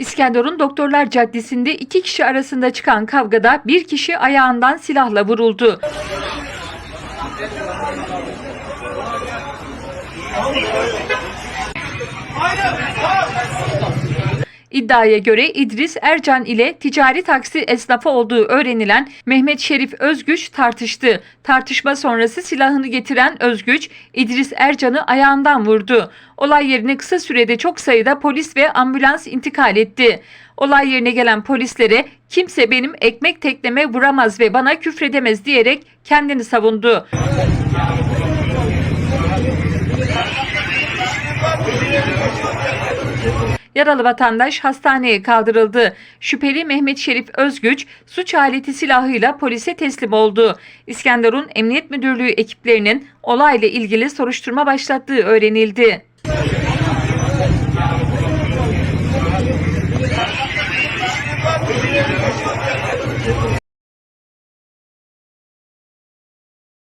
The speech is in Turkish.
İskenderun Doktorlar Caddesi'nde iki kişi arasında çıkan kavgada bir kişi ayağından silahla vuruldu. İddiaya göre İdris Ercan ile ticari taksi esnafı olduğu öğrenilen Mehmet Şerif Özgüç tartıştı. Tartışma sonrası silahını getiren Özgüç, İdris Ercan'ı ayağından vurdu. Olay yerine kısa sürede çok sayıda polis ve ambulans intikal etti. Olay yerine gelen polislere kimse benim ekmek tekleme vuramaz ve bana küfredemez diyerek kendini savundu. Yaralı vatandaş hastaneye kaldırıldı. Şüpheli Mehmet Şerif Özgüç suç aleti silahıyla polise teslim oldu. İskenderun Emniyet Müdürlüğü ekiplerinin olayla ilgili soruşturma başlattığı öğrenildi.